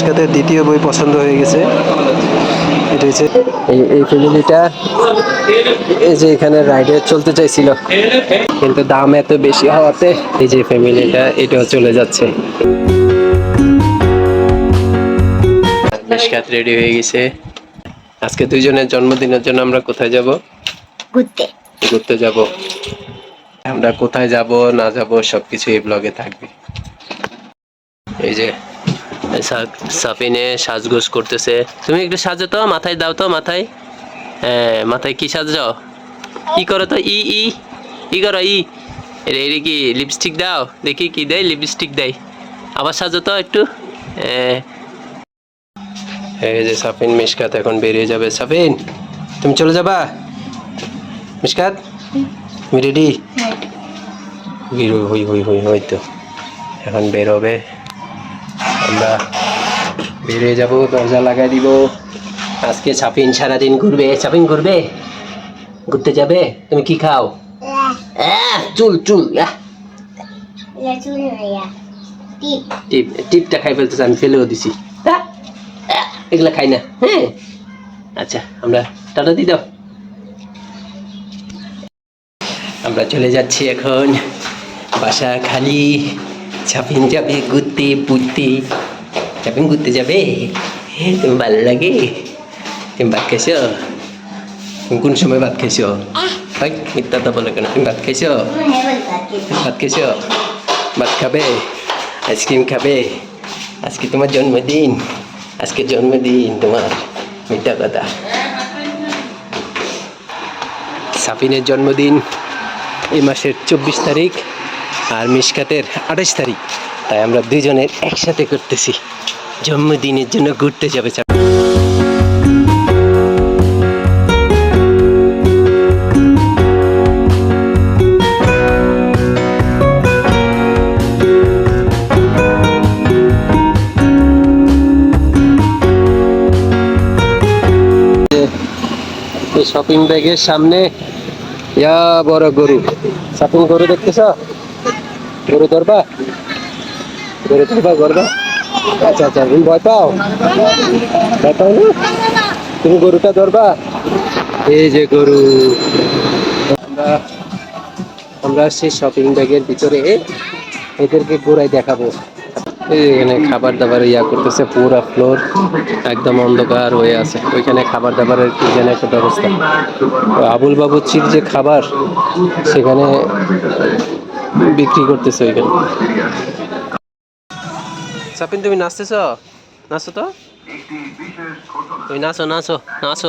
মিশকাতের দ্বিতীয় বই পছন্দ হয়ে গেছে। এটা হচ্ছে এই এই ফ্যামিলিটা এই যে এখানে রাইডে চলতে চাইছিল। কিন্তু দাম এত বেশি হওয়াতে এই যে ফ্যামিলিটা এটাও চলে যাচ্ছে। মিশকাত রেডি হয়ে গেছে। আজকে দুইজনের জন্মদিনের জন্য আমরা কোথায় যাব? ঘুরতে। ঘুরতে যাব। আমরা কোথায় যাব না যাব সবকিছু এই ব্লগে থাকবে। এই যে সা- সাপিনে সাজগোজ করতেছে। তুমি একটু সাজো তো মাথায় দাও তো মাথায়। হ্যাঁ মাথায় কি সাজাও কি করো তো ই ই ই করো ই। এরে কি লিপস্টিক দাও? দেখি কি দেয় লিপস্টিক দেয়। আবার সাজো তো একটু। হ্যাঁ এই যে সাপিন মিশকাত এখন বেরিয়ে যাবে। সাপিন তুমি চলে যাবা? মিশকাত তুমি রেডি বেরো হই হই হই হই তো। এখন বেরোবে আমরা বেরিয়ে যাব দরজা লাগাই দিব। আজকে ছাপিন সারাদিন ঘুরবে। ছাপিন ঘুরবে? ঘুরতে যাবে? তুমি কি খাও? চুল চুল টিপ। টিপ টিপটা খাই ফেলতেছে আমি ফেলেও দিছি। এগুলা খাই না। হ্যাঁ। আচ্ছা আমরা টাটা দিয়ে দাও। আমরা চলে যাচ্ছি এখন বাসা খালি ছাপিন যাবে ঘুরতে বুঝতে ছাপিন ঘুরতে যাবে তুমি ভালো লাগে তুমি ভাত খাইছো তুমি কোন সময় ভাত খাইছো ভাই মিথ্যা তো বলে কেন তুমি ভাত খাইছো ভাত খাইছো ভাত খাবে আইসক্রিম খাবে আজকে তোমার জন্মদিন আজকে জন্মদিন তোমার মিথ্যা কথা সাফিনের জন্মদিন এই মাসের চব্বিশ তারিখ আর মিশকাতের আঠাশ তারিখ তাই আমরা দুজনের একসাথে করতেছি জন্মদিনের জন্য ঘুরতে যাবে শপিং ব্যাগের সামনে, ইয়া, বড় গরু। শপিং গরু দেখতেছ? গরু ধরবা? গরু ধরবা ধরবা আচ্ছা আচ্ছা তুমি ভয় পাও? ভয় পাও না? তুমি গরুটা ধরবা? এই যে গরু। আমরা আমরা সেই শপিং ব্যাগের ভিতরে। এদেরকে ঘোরাই দেখাবো। এখানে খাবার দাবার ইয়া করতেছে, পুরা ফ্লোর একদম অন্ধকার হয়ে আছে। ওইখানে খাবার দাবারের কি যেন একটা ব্যবস্থা। আবুল বাবুচির যে খাবার, সেখানে বিক্রি করতেছে ওইখানে। সাপিন তুমি নাচতেছ? নাচো তো? তুমি নাচো নাচো নাচো।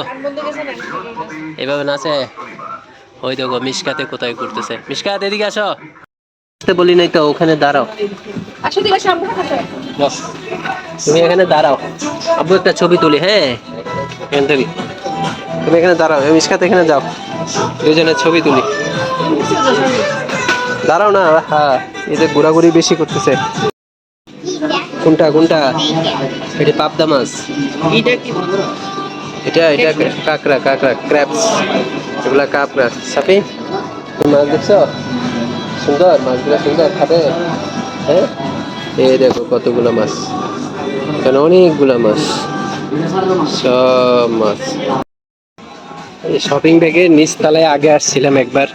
এভাবে নাচে? ওই দেখো মিসকাতে কোথায় করতেছে মিসকাত এদিকে আসো। আসতে বলি নাই তো ওখানে দাঁড়াও। বস। তুমি এখানে দাঁড়াও। আব্বু একটা ছবি তুলি হ্যাঁ? এখান থেকে। তুমি এখানে দাঁড়াও আমি ইস্কাতে এখানে যাও। দুজনের ছবি তুলি। দাঁড়াও না হ্যাঁ এদের ঘোরাঘুরি বেশি করতেছে। কোনটা কোনটা? এটা পাবদা মাছ। এটা কি? এটা এটা কাঁকড়া কাঁকড়া ক্র্যাপস। এগুলা কাঁকড়া। সাপি তুমি মাছ দেখছ? সুন্দর মাছগুলো সুন্দর খাবে? হ্যাঁ? এই দেখো কতগুলো মাছ। এখানে অনেকগুলো মাছ। সব মাছ। এই শপিং ব্যাগের নিচ তলায় আগে আসছিলাম একবার।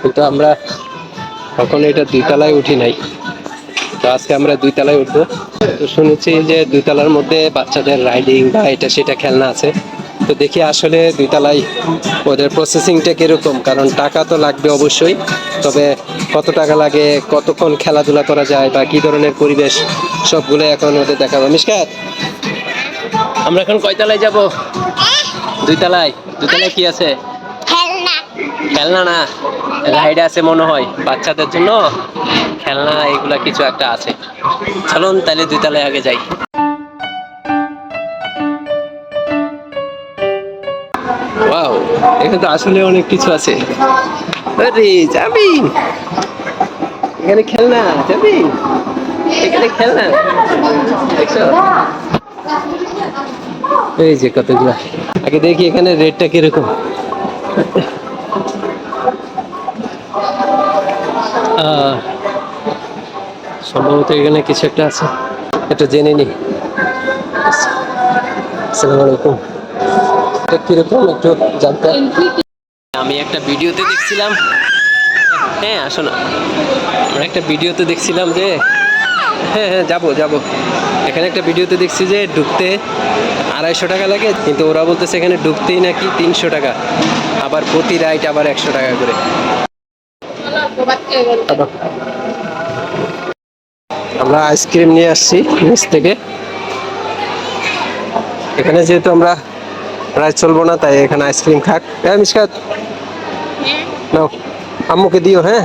কিন্তু আমরা তখন এটা দুই তলায় উঠি নাই। তো আজকে আমরা দুই তলায় উঠবো। তো শুনেছি যে দুই তলার মধ্যে বাচ্চাদের রাইডিং বা এটা সেটা খেলনা আছে। তো দেখি আসলে দুই তলায় ওদের প্রসেসিংটা কীরকম? কারণ টাকা তো লাগবে অবশ্যই তবে কত টাকা লাগে কতক্ষণ খেলাধুলা করা যায় বা কি ধরনের পরিবেশ সবগুলো এখন ওদের দেখাবো। মিসকাত আমরা এখন কয় তলায় যাব? দুই তলায় দুই তলায় কি আছে? খেলনা। না রাইড আছে মনে হয় বাচ্চাদের জন্য। খেলনা এগুলা কিছু একটা আছে। চলুন তাহলে দুই তলায় আগে যাই। ওয়াও এখানে তো আসলে অনেক কিছু আছে। আরে যাবি? এখানে খেলনা যাবি? এখানে খেলনা। দেখছ? এই যে কতগুলা। আগে দেখি এখানে রেটটা কীরকম। আহ, সম্ভবত এখানে কিছু একটা আছে। এটা জেনে নি। আসসালামু আলাইকুম। এটা কীরকম একটু জানতে আমি একটা ভিডিওতে দেখছিলাম। হ্যাঁ আসো না। আমরা একটা ভিডিওতে দেখছিলাম যে হ্যাঁ হ্যাঁ যাব যাব। এখানে একটা ভিডিওতে দেখছি যে ঢুকতে আড়াইশো টাকা লাগে, কিন্তু ওরা বলতেছে এখানে ঢুকতেই নাকি তিনশো টাকা। আবার প্রতি রাইট আবার একশো টাকা করে। আমরা আইসক্রিম নিয়ে আসছি নিচ থেকে। এখানে যেহেতু আমরা প্রায় চলবো না, তাই এখানে আইসক্রিম খাক। হ্যাঁ মিসকাত। নাও, আম্মুকে দিও হ্যাঁ?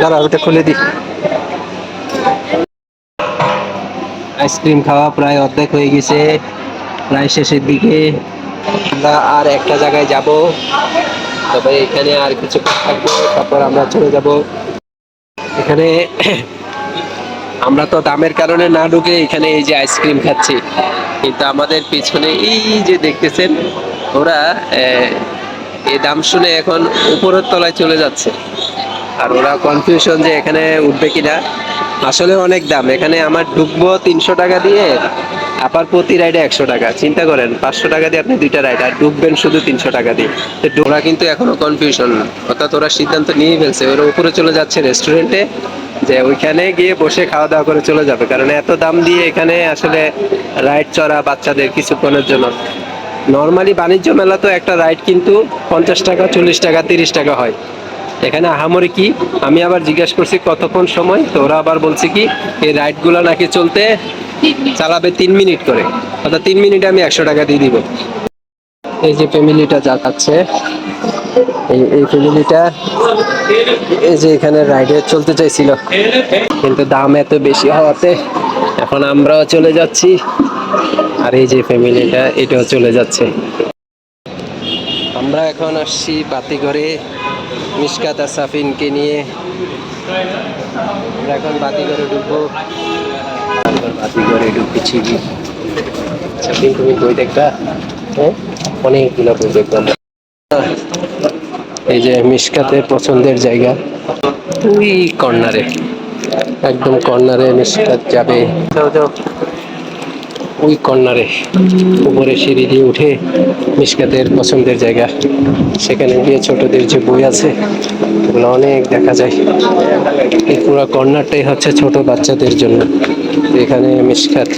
দাঁড়া, ওটা খুলে দিই আইসক্রিম খাওয়া প্রায় অর্ধেক হয়ে গেছে, প্রায় শেষের দিকে। আমরা আর একটা জায়গায় যাব। তবে এখানে আর কিছু থাকব, তারপর আমরা চলে যাব। এখানে আমরা তো দামের কারণে না ঢুকে এখানে এই যে আইসক্রিম খাচ্ছি। কিন্তু আমাদের পিছনে এই যে দেখতেছেন, ওরা এই দাম শুনে এখন উপরের তলায় চলে যাচ্ছে। আর ওরা কনফিউশন যে এখানে উঠবে কিনা। আসলে অনেক দাম। এখানে আমার ঢুকবো তিনশো টাকা দিয়ে আবার প্রতি রাইডে একশো টাকা। চিন্তা করেন, পাঁচশো টাকা দিয়ে আপনি দুইটা রাইড আর ঢুকবেন শুধু তিনশো টাকা দিয়ে। তো ওরা কিন্তু এখনও কনফিউশন অর্থাৎ ওরা সিদ্ধান্ত নিয়ে ফেলছে ওরা উপরে চলে যাচ্ছে রেস্টুরেন্টে যে ওইখানে গিয়ে বসে খাওয়া দাওয়া করে চলে যাবে। কারণ এত দাম দিয়ে এখানে আসলে রাইড চড়া বাচ্চাদের কিছুক্ষণের জন্য। নর্মালি বাণিজ্য মেলা তো একটা রাইড কিন্তু পঞ্চাশ টাকা, চল্লিশ টাকা, তিরিশ টাকা হয়। এখানে আহামরি কি? আমি আবার জিজ্ঞেস করছি কতক্ষণ সময়? তো ওরা আবার বলছে কি, এই রাইডগুলো নাকি চলতে চালাবে তিন মিনিট করে। অর্থাৎ তিন মিনিটে আমি একশো টাকা দিয়ে দিব। এই যে ফ্যামিলিটা যাচ্ছে, এই এই ফ্যামিলিটা, এই যে এখানে রাইডে চলতে চাইছিল। কিন্তু দাম এত বেশি হওয়াতে এখন আমরাও চলে যাচ্ছি। আর এই যে ফ্যামিলিটা, এটাও চলে যাচ্ছে। আমরা এখন আসছি বাতিঘরে। মিসকাত সাফিনকে নিয়ে আমরা এখন বাতিঘরে ঢুকবো। আমরা বাতিঘরে ঢুকেছি। সাফিন তুমি বই দেখবা? হ্যাঁ? অনেকগুলো বই দেখলাম। এই যে মিসকাতের পছন্দের জায়গা, ওই কর্নারে। একদম কর্নারে মিসকাত যাবে। যাও যাও। ওই কর্নারে উপরে সিঁড়ি দিয়ে উঠে মিসকাতের পছন্দের জায়গা। সেখানে গিয়ে ছোটদের যে বই আছে, ওগুলো অনেক দেখা যায়। এই পুরো কর্নারটাই হচ্ছে ছোট বাচ্চাদের জন্য। এখানে মিসকাত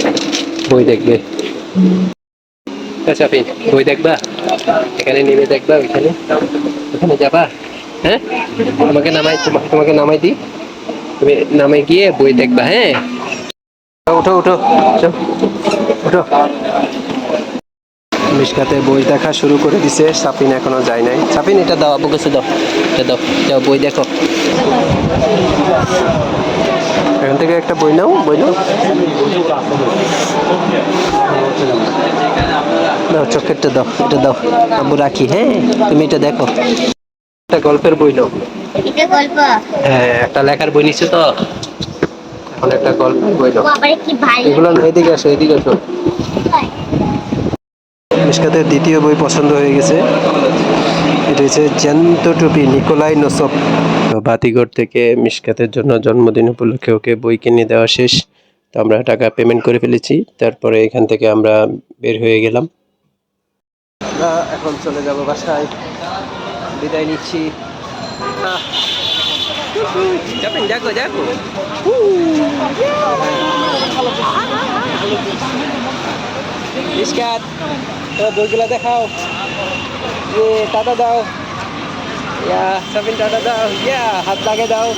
বই দেখবে। আচ্ছা আপনি বই দেখবা? এখানে নেমে দেখবা, ওইখানে। ওখানে যাবা? হ্যাঁ? তোমাকে নামাই তোমা- তোমাকে নামাই দিই। তুমি নামাই গিয়ে বই দেখবা হ্যাঁ? উঠো উঠো মিসকাতে বই দেখা শুরু করে দিছে সাপিন এখনও যায় নাই। সাপিন এটা দাও আবু কাছে দাও এটা দাও যাও বই দেখো। এখান থেকে একটা বই নাও বই নাও। দাও চকেটটা দাও এটা দাও আব্বু রাখি হ্যাঁ তুমি এটা দেখো। একটা গল্পের বই নাও। এটা গল্প। হ্যাঁ একটা লেখার বই নিচ্ছে তো? গল্পের বই এগুলো এদিকে আসো এদিকে আসো। মিসকাতের দ্বিতীয় বই পছন্দ হয়ে গেছে। এটা হচ্ছে জ্যান্ত টুপি নিকোলাই নসব। তো বাতিঘর থেকে মিসকাতের জন্য জন্মদিন উপলক্ষে ওকে বই কিনে দেওয়া শেষ। তো আমরা টাকা পেমেন্ট করে ফেলেছি। তারপরে এখান থেকে আমরা বের হয়ে গেলাম। এখন চলে যাব বাসায়। বিদায় নিচ্ছি। আহ। যাবেন দেখো দেখো মিসকাত তোর বইগুলো দেখাও ইয়ে টাটা দাও ইয়া সাবিন টাটা দাও ইয়া হাত লাগে দাও